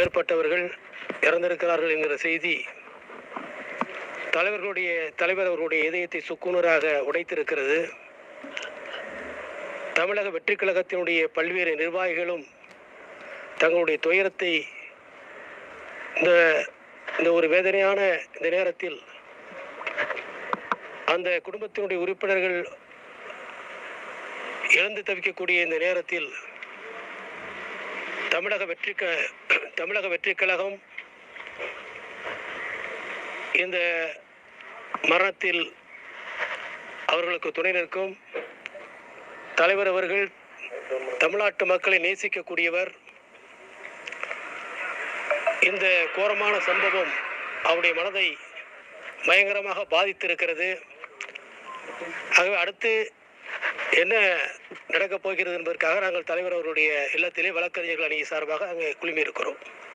மேற்பட்டவர்கள் இறந்திருக்கிறார்கள் என்கிற செய்தி தலைவர்களுடைய தலைவர் அவர்களுடைய இதயத்தை சுக்குநூறாக உடைத்திருக்கிறது. தமிழக வெற்றி கழகத்தினுடைய பல்வேறு நிர்வாகிகளும் தங்களுடைய துயரத்தை இந்த இந்த ஒரு வேதனையான இந்த நேரத்தில் அந்த குடும்பத்தினுடைய உறுப்பினர்கள் இழந்து தவிக்கக்கூடிய இந்த நேரத்தில் தமிழக வெற்றி க தமிழக வெற்றிக் கழகம் இந்த மரணத்தில் அவர்களுக்கு துணை நிற்கும் தலைவர் அவர்கள் தமிழ்நாட்டு மக்களை நேசிக்கக்கூடியவர். இந்த கோரமான சம்பவம் அவருடைய மனதை பயங்கரமாக பாதித்திருக்கிறது. ஆகவே அடுத்து என்ன நடக்கப் போகிறது என்பதற்காக நாங்கள் தலைவர் அவருடைய இல்லத்திலே வழக்கறிஞர்கள் அணி சார்பாக அங்கே குழுமி இருக்கிறோம்